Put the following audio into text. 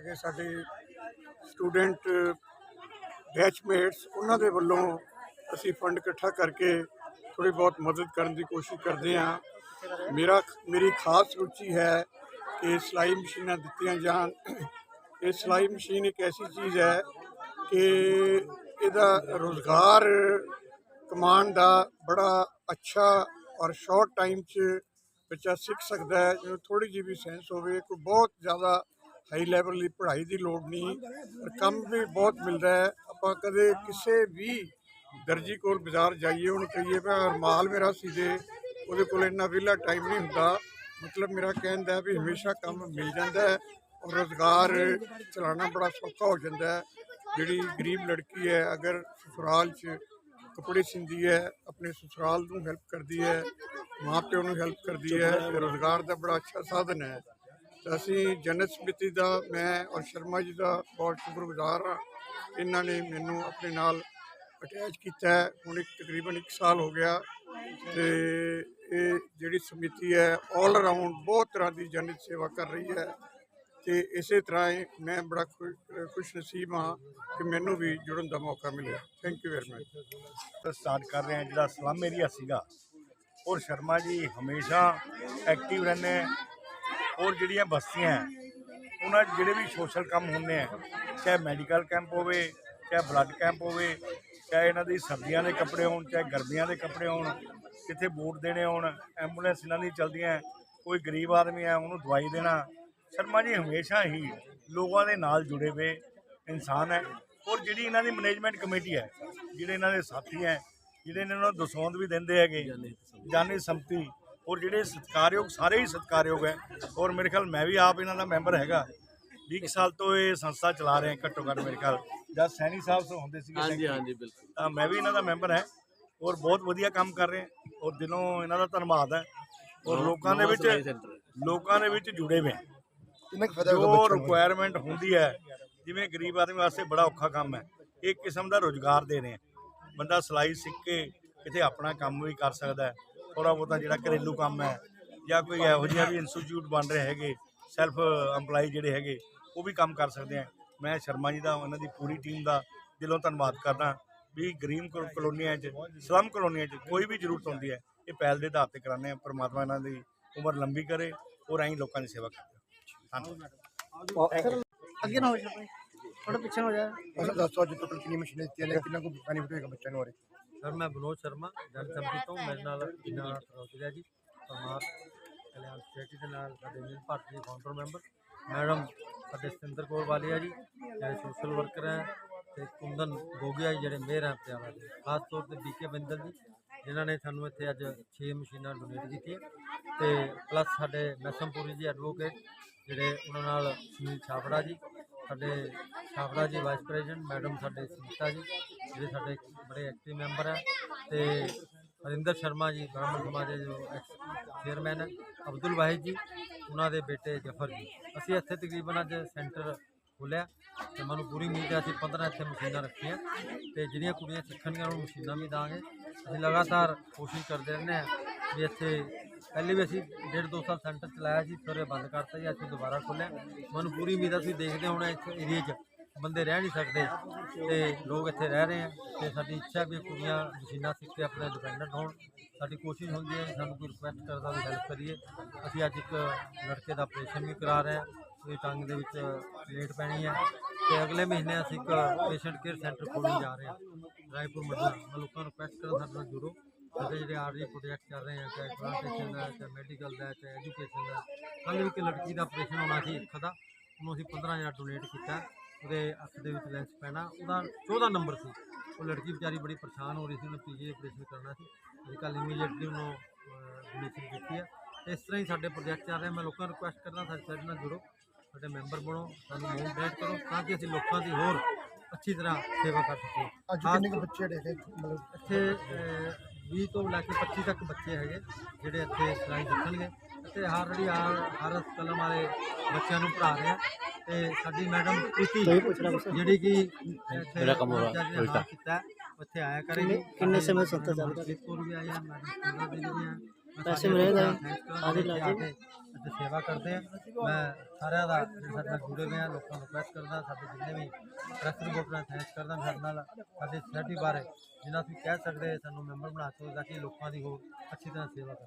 ਹੈਗੇ ਸਾਡੇ ਸਟੂਡੈਂਟ ਬੈਚਮੇਟਸ ਉਹਨਾਂ ਦੇ ਵੱਲੋਂ ਅਸੀਂ ਫੰਡ ਇਕੱਠਾ ਕਰਕੇ ਥੋੜੀ ਬਹੁਤ ਮਦਦ ਕਰਨ ਦੀ ਕੋਸ਼ਿਸ਼ ਕਰਦੇ ਹਾਂ। ਮੇਰਾ, ਮੇਰੀ ਖਾਸ ਰੁਚੀ ਹੈ ਕਿ ਸਿਲਾਈ ਮਸ਼ੀਨਾਂ ਦਿੱਤੀਆਂ ਜਾਣ। ਇਹ ਸਿਲਾਈ ਮਸ਼ੀਨ ਇੱਕ ਐਸੀ ਚੀਜ਼ ਹੈ ਕਿ ਇਹਦਾ ਰੋਜ਼ਗਾਰ ਕਮਾਉਣ ਦਾ ਬੜਾ ਅੱਛਾ ਔਰ ਸ਼ਾਰਟ ਟਾਈਮ 'ਚ ਬੱਚਾ ਸਿੱਖ ਸਕਦਾ ਹੈ, ਜਿਹਨੂੰ ਥੋੜੀ ਜਿਹੀ ਵੀ ਸੈਂਸ ਹੋਵੇ, ਕੋਈ ਬਹੁਤ ਜ਼ਿਆਦਾ ਹਾਈ ਲੈਵਲ ਦੀ ਪੜ੍ਹਾਈ ਦੀ ਲੋੜ ਨਹੀਂ, ਪਰ ਕੰਮ ਵੀ ਬਹੁਤ ਮਿਲਦਾ ਹੈ। ਆਪਾਂ ਕਦੇ ਕਿਸੇ ਵੀ ਦਰਜੀ ਕੋਲ ਬਾਜ਼ਾਰ ਜਾਈਏ, ਉਹਨੂੰ ਕਹੀਏ ਵੀ ਆਹ ਮੇਰਾ ਸੀ ਦੇ ਉਹਦੇ ਕੋਲ ਇੰਨਾ ਵਿਹਲਾ ਟਾਈਮ ਨਹੀਂ ਹੁੰਦਾ। ਮਤਲਬ ਮੇਰਾ ਕਹਿਣ ਦਾ ਵੀ ਹਮੇਸ਼ਾ ਕੰਮ ਮਿਲ ਜਾਂਦਾ ਹੈ ਔਰ ਰੋਜ਼ਗਾਰ ਚਲਾਉਣਾ ਬੜਾ ਸੌਖਾ ਹੋ ਜਾਂਦਾ ਹੈ। ਜਿਹੜੀ ਗਰੀਬ ਲੜਕੀ ਹੈ, ਅਗਰ ਸਸੁਰਾਲ 'ਚ ਕੱਪੜੇ ਸਿੰਦੀ ਹੈ, ਆਪਣੇ ਸਸੁਰਾਲ ਨੂੰ ਹੈਲਪ ਕਰਦੀ ਹੈ ਮਾਂ ਪਿਓ ਨੂੰ ਹੈਲਪ ਕਰਦੀ ਹੈ ਇਹ ਰੋਜ਼ਗਾਰ ਦਾ ਬੜਾ ਅੱਛਾ ਸਾਧਨ ਹੈ। ਅਸੀਂ ਜਨਤ ਸਮਿਤੀ ਦਾ, ਮੈਂ ਔਰ ਸ਼ਰਮਾ ਜੀ ਦਾ ਬਹੁਤ ਸ਼ੁਕਰਗੁਜ਼ਾਰ ਹਾਂ। ਇਹਨਾਂ ਨੇ ਮੈਨੂੰ ਆਪਣੇ ਨਾਲ ਅਟੈਚ ਕੀਤਾ ਹੈ। ਹੁਣ ਇੱਕ, ਤਕਰੀਬਨ 1 ਸਾਲ ਹੋ ਗਿਆ ਤੇ ਇਹ ਜਿਹੜੀ ਸਮਿਤੀ ਹੈ ਆਲ ਅਰਾਊਂਡ ਬਹੁਤ ਤਰ੍ਹਾਂ ਦੀ ਜਨਤ ਸੇਵਾ ਕਰ ਰਹੀ ਹੈ। ਤੇ ਇਸੇ ਤਰ੍ਹਾਂ ਹੀ ਮੈਂ ਬੜਾ ਖੁਸ਼ ਖੁਸ਼ ਨਸੀਬ ਹਾਂ ਕਿ ਮੈਨੂੰ ਵੀ ਜੁੜਨ ਦਾ ਮੌਕਾ ਮਿਲਿਆ। ਥੈਂਕ ਯੂ ਵੈਰੀ ਮਚ ਤੋਂ ਸਟਾਰਟ ਕਰ ਰਹੇ ਹਾਂ, ਜਿਹੜਾ ਸਲਮ ਏਰੀਆ ਸੀਗਾ। ਔਰ ਸ਼ਰਮਾ ਜੀ ਹਮੇਸ਼ਾ ਐਕਟਿਵ ਰਹਿੰਦੇ ਔਰ ਜਿਹੜੀਆਂ ਬਸਤੀਆਂ ਹੈ, ਉਹਨਾਂ 'ਚ ਜਿਹੜੇ ਵੀ ਸੋਸ਼ਲ ਕੰਮ ਹੁੰਦੇ ਆ ਚਾਹੇ ਮੈਡੀਕਲ ਕੈਂਪ ਹੋਵੇ ਚਾਹੇ ਬਲੱਡ ਕੈਂਪ ਹੋਵੇ ਚਾਹੇ ਇਹਨਾਂ ਦੀ ਸਰਦੀਆਂ ਦੇ ਕੱਪੜੇ ਹੋਣ ਚਾਹੇ ਗਰਮੀਆਂ ਦੇ ਕੱਪੜੇ ਹੋਣ ਕਿਤੇ ਬੂਟ ਦੇਣੇ ਹੋਣ ਐਂਬੂਲੈਂਸ ਇਹਨਾਂ ਦੀ ਚਲਦੀਆਂ ਕੋਈ ਗਰੀਬ ਆਦਮੀ ਹੈ ਉਹਨੂੰ ਦਵਾਈ ਦੇਣਾ ਸ਼ਰਮਾ ਜੀ ਹਮੇਸ਼ਾ ਹੀ ਲੋਕਾਂ ਦੇ ਨਾਲ ਜੁੜੇ ਹੋਏ ਇਨਸਾਨ ਹੈ। ਔਰ ਜਿਹੜੀ ਇਹਨਾਂ ਦੀ ਮੈਨੇਜਮੈਂਟ ਕਮੇਟੀ ਹੈ ਜਿਹੜੇ ਇਹਨਾਂ ਦੇ ਸਾਥੀ ਹੈ ਜਿਹੜੇ ਇਹਨਾਂ ਨੂੰ ਦਸੌਂਦ ਵੀ ਦਿੰਦੇ ਹੈਗੇ ਜਾਨੀ ਸੰਪਤੀ ਔਰ ਜਿਹੜੇ ਸਤਿਕਾਰਯੋਗ ਸਾਰੇ ਹੀ ਸਤਿਕਾਰਯੋਗ ਹੈ। ਔਰ ਮੇਰੇ ਖਿਆਲ ਮੈਂ ਵੀ ਆਪ ਇਹਨਾਂ ਦਾ ਮੈਂਬਰ ਹੈਗਾ। 20 ਸਾਲ ਤੋਂ ਇਹ ਸੰਸਥਾ ਚਲਾ ਰਹੇ ਹਾਂ ਘੱਟੋ ਘੱਟ ਮੇਰੇ ਖਿਆਲ। ਜਦ ਸੈਣੀ ਸਾਹਿਬ ਤੋਂ ਹੁੰਦੇ ਸੀਗੇ ਹਾਂਜੀ ਹਾਂਜੀ ਬਿਲਕੁਲ। ਤਾਂ ਮੈਂ ਵੀ ਇਹਨਾਂ ਦਾ ਮੈਂਬਰ ਹੈ ਔਰ ਬਹੁਤ ਵਧੀਆ ਕੰਮ ਕਰ ਰਹੇ ਹਾਂ। ਔਰ ਦਿਲੋਂ ਇਹਨਾਂ ਦਾ ਧੰਨਵਾਦ ਹੈ। ਔਰ ਲੋਕਾਂ ਦੇ ਵਿੱਚ। ਲੋਕਾਂ ਦੇ ਵਿੱਚ ਜੁੜੇ ਹੋਏ ਕਿੰਨਾ ਫਾਇਦਾ ਰਿਕੁਆਇਰਮੈਂਟ ਹੁੰਦੀ ਹੈ ਜਿਵੇਂ ਗਰੀਬ ਆਦਮੀ ਵਾਸਤੇ ਬੜਾ ਔਖਾ ਕੰਮ ਹੈ। ਇੱਕ ਕਿਸਮ ਦਾ ਰੋਜ਼ਗਾਰ ਦੇ ਰਹੇ ਹੈ। ਬੰਦਾ ਸਿਲਾਈ ਸਿੱਖ ਕੇ ਕਿਤੇ ਆਪਣਾ ਕੰਮ ਵੀ ਕਰ ਸਕਦਾ ਹੈ। ਥੋੜਾ ਬਹੁਤਾ ਜਿਹੜਾ ਘਰੇਲੂ ਕੰਮ ਹੈ ਜਾਂ ਕੋਈ ਇਹੋ ਜਿਹਾ ਵੀ ਇੰਸਟੀਚਿਊਟ ਬਣ ਰਹੇ ਹੈਗੇ ਸੈਲਫ EMPLOYE ਜਿਹੜੇ ਹੈਗੇ ਉਹ ਵੀ ਕੰਮ ਕਰ ਸਕਦੇ ਆ। ਮੈਂ ਸ਼ਰਮਾ ਜੀ ਦਾ ਉਹਨਾਂ ਦੀ ਪੂਰੀ ਟੀਮ ਦਾ ਦਿਲੋਂ ਧੰਨਵਾਦ ਕਰਦਾ ਵੀ ਗਰੀਬ ਕਲੋ- ਕਲੋਨੀਆਂ 'ਚ ਸਲਮ ਕਲੋਨੀਆਂ 'ਚ ਕੋਈ ਵੀ ਜ਼ਰੂਰਤ ਹੁੰਦੀ ਹੈ ਇਹ ਪਹਿਲ ਦੇ ਆਧਾਰ ਤੇ ਕਰਾਉਂਦੇ ਆ ਪ੍ਰਮਾਤਮਾ ਇਹਨਾਂ ਦੀ ਉਮਰ ਲੰਬੀ ਕਰੇ ਔਰ ਐਂ ਲੋਕਾਂ ਦੀ ਸੇਵਾ ਕਰੇ ਧੰਨਵਾਦ। ਅੱਗੇ ਨਾ ਹੋ ਜਾਵੇ ਥੋੜਾ ਪਿੱਛੇ ਹੋ ਜਾ। ਅਸਾਂ ਦੱਸੋ ਅੱਜ ਟੋਟਲ ਕਿੰਨੀ ਮਸ਼ੀਨਾਂ ਦਿੱਤੀਆਂ ਨੇ ਕਿੰਨਾ ਕੁ ਬੈਨੀਫਿਟ ਹੋਏਗਾ ਬੱਚਿਆਂ ਨੂੰ ਔਰ ਸਰ ਮੈਂ ਵਿਨੋਦ ਸ਼ਰਮਾ ਜਨ ਸੰਪਤੀ ਤੋਂ ਮੇਰੇ ਨਾਲ ਜੀਨਾ ਰੋਤਰਿਆ ਜੀ। ਪਰਮਾਰ ਕਲਿਆਣ ਸੋਸਾਇਟੀ ਦੇ ਨਾਲ ਸਾਡੇ ਮਿਲ ਭਾਰਤੀ ਦੇ ਕਾਊਂਟਰ ਮੈਂਬਰ ਮੈਡਮ ਸਾਡੇ ਸਤਿੰਦਰ ਕੌਰ ਵਾਲੀਆ ਜੀ ਜਿਹੜੇ ਸੋਸ਼ਲ ਵਰਕਰ ਹੈ ਤੇ ਕੁੰਦਨ ਗੋਗਿਆ ਜੀ ਜਿਹੜੇ ਮੇਅਰ ਹੈ ਪਟਿਆਲਾ ਦੇ ਖਾਸ ਤੌਰ ਤੇ ਬੀਕੇ ਬਿੰਦਲ ਜੀ ਜਿਨ੍ਹਾਂ ਨੇ ਸਾਨੂੰ ਇੱਥੇ ਅੱਜ 6 ਮਸ਼ੀਨਾਂ ਡੋਨੇਟ ਕੀਤੀਆਂ। ਤੇ ਪਲੱਸ ਸਾਡੇ ਮੈਸਮਪੁਰੀ ਜੀ ਐਡਵੋਕੇਟ ਜਿਹੜੇ ਉਹਨਾਂ ਨਾਲ ਸੁਨੀਲ ਛਾਪੜਾ ਜੀ ਸਾਡੇ ਛਾਪੜਾ ਜੀ ਵਾਈਸ ਪ੍ਰੈਜ਼ੀਡੈਂਟ ਮੈਡਮ ਸਾਡੇ ਸੁਨੀਤਾ ਜੀ ਜਿਹੜੇ ਸਾਡੇ ਬੜੇ ਐਕਟਿਵ ਮੈਂਬਰ ਹੈ ਤੇ ਹਰਿੰਦਰ ਸ਼ਰਮਾ ਜੀ, ਬ੍ਰਾਹਮਣ ਸਮਾਜ ਦੇ ਜੋ ਚੇਅਰਮੈਨ ਹੈ ਅਬਦੁਲ ਵਾਹਿਦ ਜੀ, ਉਹਨਾਂ ਦੇ ਬੇਟੇ ਜਫਰ ਜੀ। ਅਸੀਂ ਇੱਥੇ ਤਕਰੀਬਨ ਅੱਜ ਸੈਂਟਰ ਖੋਲ੍ਹਿਆ ਤੇ ਮੈਨੂੰ ਪੂਰੀ ਉਮੀਦ ਹੈ ਅਸੀਂ 15 ਇੱਥੇ ਮਸ਼ੀਨਾਂ ਰੱਖੀਆਂ ਤੇ ਜਿਹੜੀਆਂ ਕੁੜੀਆਂ ਸਿੱਖਣਗੀਆਂ ਉਹਨਾਂ ਨੂੰ ਮਸ਼ੀਨਾਂ ਵੀ ਦਾਂਗੇ। ਅਸੀਂ ਲਗਾਤਾਰ ਕੋਸ਼ਿਸ਼ ਕਰਦੇ ਰਹਿੰਦੇ ਹਾਂ ਵੀ ਇੱਥੇ ਪਹਿਲੇ ਵੀ ਅਸੀਂ ਡੇਢ ਦੋ ਸਾਲ ਸੈਂਟਰ ਚਲਾਇਆ ਸੀ, ਫਿਰ ਇਹ ਬੰਦ ਕਰਤਾ ਜੀ ਅਸੀਂ ਦੁਬਾਰਾ ਖੋਲ੍ਹਿਆ। ਮੈਨੂੰ ਪੂਰੀ ਉਮੀਦ ਹੈ ਤੁਸੀਂ ਦੇਖਦੇ ਹੋਣਾ ਇਸ ਏਰੀਏ 'ਚ। ਬੰਦੇ ਰਹਿ ਨਹੀਂ ਸਕਦੇ ਤੇ ਲੋਕ ਇੱਥੇ ਰਹਿ ਰਹੇ ਆ ਤੇ ਸਾਡੀ ਇੱਛਾ ਵੀ ਇਹ ਕੁੜੀਆਂ ਮਸ਼ੀਨਾਂ ਸਿੱਖ ਕੇ ਆਪਣੇ ਡਿਪੈਂਡੈਂਟ ਹੋਣ। ਸਾਡੀ ਕੋਸ਼ਿਸ਼ ਹੁੰਦੀ ਹੈ ਸਾਨੂੰ ਕੋਈ ਰਿਕੁਐਸਟ ਕਰਦਾ ਵੀ ਹੈਲਪ ਕਰੀਏ। ਅਸੀਂ ਅੱਜ ਇੱਕ ਲੜਕੇ ਦਾ ਆਪਰੇਸ਼ਨ ਵੀ ਕਰਾ ਰਹੇ ਹਾਂ ਉਹਦੀ ਟੰਗ ਦੇ ਵਿੱਚ ਪਲੇਟ ਪੈਣੀ ਹੈ ਤੇ ਅਗਲੇ ਮਹੀਨੇ ਅਸੀਂ ਇੱਕ ਪੇਸ਼ੈਂਟ ਕੇਅਰ ਸੈਂਟਰ ਖੋਲ੍ਹਣ ਜਾ ਰਹੇ ਹਾਂ ਰਾਏਪੁਰ ਮੰਡਲ ਮੈਂ ਲੋਕਾਂ ਨੂੰ ਰਿਕੁਐਸਟ ਕਰਦਾ ਸਾਡੇ ਨਾਲ ਜੁੜੋ ਸਾਡੇ ਜਿਹੜੇ ਆਰਜੀ ਪ੍ਰੋਜੈਕਟ ਕਰ ਰਹੇ ਆ, ਚਾਹੇ ਪਲਾਂਟੇਸ਼ਨ ਦਾ, ਚਾਹੇ ਮੈਡੀਕਲ ਦਾ, ਚਾਹੇ ਐਜੂਕੇਸ਼ਨ ਦਾ। ਕੱਲ੍ਹ ਵੀ ਇੱਕ ਲੜਕੀ ਦਾ ਆਪਰੇਸ਼ਨ ਹੋਣਾ ਸੀ ਅੱਖ ਦਾ। ਉਹਨੂੰ ਅਸੀਂ 15000 ਡੋਨੇਟ ਕੀਤਾ। ਉਹਦੇ ਅੱਖ ਦੇ ਵਿੱਚ ਲੈਂਸ ਪੈਣਾ ਉਹਦਾ 14 ਨੰਬਰ ਸੀ। ਉਹ ਲੜਕੀ ਵਿਚਾਰੀ ਬੜੀ ਪਰੇਸ਼ਾਨ ਹੋ ਰਹੀ ਸੀ ਉਹਨੇ ਪੀਜੀ ਆਪਰੇਸ਼ਨ ਕਰਨਾ ਸੀ। ਅਸੀਂ ਕੱਲ੍ਹ ਇਮੀਡੀਏਟਲੀ ਉਹਨੂੰ ਡੋਨੇਸ਼ਨ ਕੀਤੀ ਹੈ ਇਸ ਤਰ੍ਹਾਂ ਹੀ ਸਾਡੇ ਪ੍ਰੋਜੈਕਟ ਚੱਲ ਰਹੇ। ਮੈਂ ਲੋਕਾਂ ਨੂੰ ਰਿਕੁਐਸਟ ਕਰਦਾ ਸਾਡੇ ਸਾਡੇ ਨਾਲ ਜੁੜੋ ਸਾਡੇ ਮੈਂਬਰ ਬਣੋ ਸਾਨੂੰ ਮੋਟੀਵੇਟ ਕਰੋ ਤਾਂ ਕਿ ਅਸੀਂ ਲੋਕਾਂ ਦੀ ਹੋਰ ਅੱਛੀ ਤਰ੍ਹਾਂ ਸੇਵਾ ਕਰ ਸਕੀਏ। ਅੱਜ ਕਿੰਨੇ ਬੱਚੇ ਜਿਹੜੇ ਮਤਲਬ ਇੱਥੇ ਅਹ, 20 ਤੋਂ ਲੈ ਕੇ 25 ਤੱਕ ਬੱਚੇ ਹੈਗੇ ਜਿਹੜੇ ਇੱਥੇ ਸਿਲਾਈ ਸਿੱਖਣਗੇ ਅਤੇ ਆਲਰੇਡੀ ਹਰ ਕਲਮ ਵਾਲੇ ਬੱਚਿਆਂ ਨੂੰ ਪੜ੍ਹਾ ਰਹੇ ਆ। ਤੇ ਸਾਡੀ ਮੈਡਮ ਪ੍ਰੀਤੀ ਜਿਹੜੀ ਕਿ ਮੇਰਾ ਕੰਮ। ਹਾਲ ਕੀਤਾ ਹੈ, ਉੱਥੇ ਆਇਆ ਕਰੇਗੀ ਕਿੰਨੇ ਸਮੇਂ ਤੋਂ ਸੰਸਥਾ ਚੱਲ ਰਹੀ ਹੈ? ਵੀ ਆਇਆ ਮੈਡਮ ਵੀ ਆ ਪੈਸੇ ਮਿਲੇਗਾ ਆਦਿ ਆਦਿ ਲਾ ਕੇ ਇੱਥੇ ਸੇਵਾ ਕਰਦੇ ਆ। ਮੈਂ ਸਾਰਿਆਂ ਦਾ ਸਾਡੇ ਨਾਲ ਜੁੜੇ ਹੋਏ ਆ ਲੋਕਾਂ ਨੂੰ ਰਿਕਵੈਸਟ ਕਰਦਾ ਸਾਡੇ ਜਿੰਨੇ ਵੀ ਪ੍ਰੈਸ ਰਿਪੋਰਟਰਾਂ ਥੈਂਕਸ ਕਰਦਾ ਸਾਡੇ ਨਾਲ ਸਾਡੇ ਸੋਸਾਇਟੀ ਬਾਰੇ ਜਿੰਨਾ ਤੁਸੀਂ ਕਹਿ ਸਕਦੇ ਸਾਨੂੰ ਮੈਂਬਰ ਬਣਾ ਸਕਦੇ ਤਾਂ ਕਿ ਲੋਕਾਂ ਦੀ ਹੋਰ ਅੱਛੀ ਤਰ੍ਹਾਂ ਸੇਵਾ ਕਰ